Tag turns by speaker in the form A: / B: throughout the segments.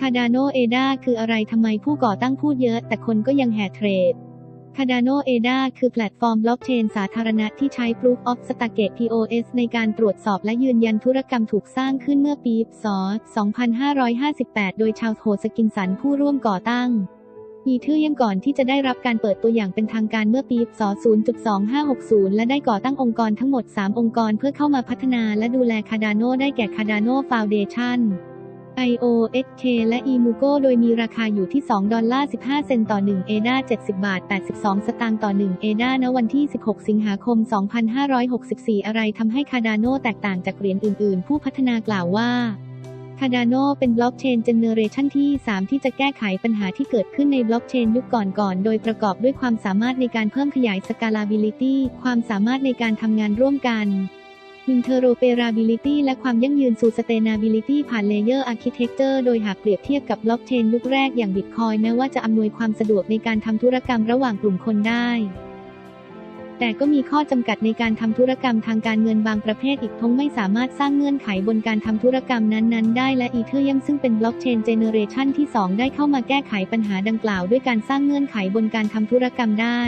A: Cardano ADA คืออะไรทำไมผู้ก่อตั้งพูดเยอะ แต่คนก็ยังแห่เทรด Cardano ADA คือแพลตฟอร์มบล็อกเชนสาธารณะที่ใช้ Proof of Stake POS ในการตรวจสอบและยืนยันธุรกรรมถูกสร้างขึ้นเมื่อปีศ.2558 โดยชาวโฮสกินสันผู้ร่วมก่อตั้งอีเทอร์ยังก่อนที่จะได้รับการเปิดตัวอย่างเป็นทางการเมื่อปีศ.0.2560 และได้ก่อตั้งองค์กรทั้งหมด 3 องค์กรเพื่อเข้ามาพัฒนาและดูแล Cardano ได้แก่ Cardano Foundation IOSK และ Emugo โดยมีราคาอยู่ที่ 2 ดอลลาร์ 15 เซนต์ต่อ1 ADA 70 บาท 82 สตางค์ต่อ1 ADA ณวันที่ 16 สิงหาคม 2564 อะไรทำให้ Cardano แตกต่างจากเหรียญอื่น ๆ ผู้พัฒนากล่าวว่า Cardano เป็นบล็อกเชนเจเนเรชันที่ 3 ที่จะแก้ไขปัญหาที่เกิดขึ้นในบล็อกเชนยุคก่อนๆ โดยประกอบด้วยความสามารถในการเพิ่มขยาย scalability ความสามารถในการทำงานร่วมกัน interoperability และความยั่งยืนสู่ sustainability ผ่าน layer architecture โดยหากเปรียบเทียบกับบล็อกเชนยุคแรกอย่าง Bitcoin แม้ว่าจะอำนวยความสะดวกในการทำธุรกรรมระหว่างกลุ่มคนได้ แต่ก็มีข้อจำกัดในการทำธุรกรรมทางการเงินบางประเภทอีกทั้งไม่สามารถสร้างเงื่อนไขบนการทำธุรกรรมนั้นๆ ได้และอีเทอร์ยังซึ่งเป็นบล็อกเชนเจเนเรชันที่ 2 ได้เข้ามาแก้ไขปัญหาดังกล่าว ด้วยการสร้างเงื่อนไขบนการทำธุรกรรมได้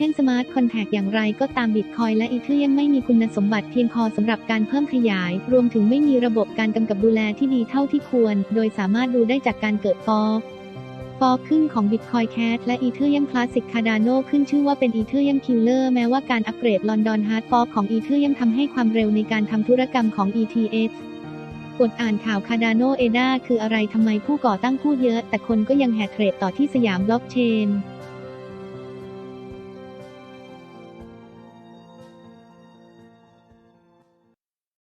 A: ช่นสมาร์ทคอนแทคอย่างไรก็ตามบิตคอยและอีเทอร์ยังไม่มีคุณสมบัติเพียงพอสำหรับการเพิ่มขยาย รวมถึงไม่มีระบบการกำกับดูแลที่ดีเท่าที่ควร โดยสามารถดูได้จากการเกิดฟอฟอขึ้นของ Bitcoin Cash และ Ethereum Classic Cardano ขึ้นชื่อว่าเป็น Ethereum Killer แม้ว่าการอัปเกรด London Hard Fork ของ Ethereum ทำให้ความเร็วในการทำธุรกรรมของ ETH กดอ่านข่าว Cardano ADA คืออะไรทำไมผู้ก่อตั้งพูดเยอะ แต่คนก็ยังแห่เทรดต่อที่สยามบล็อกเชน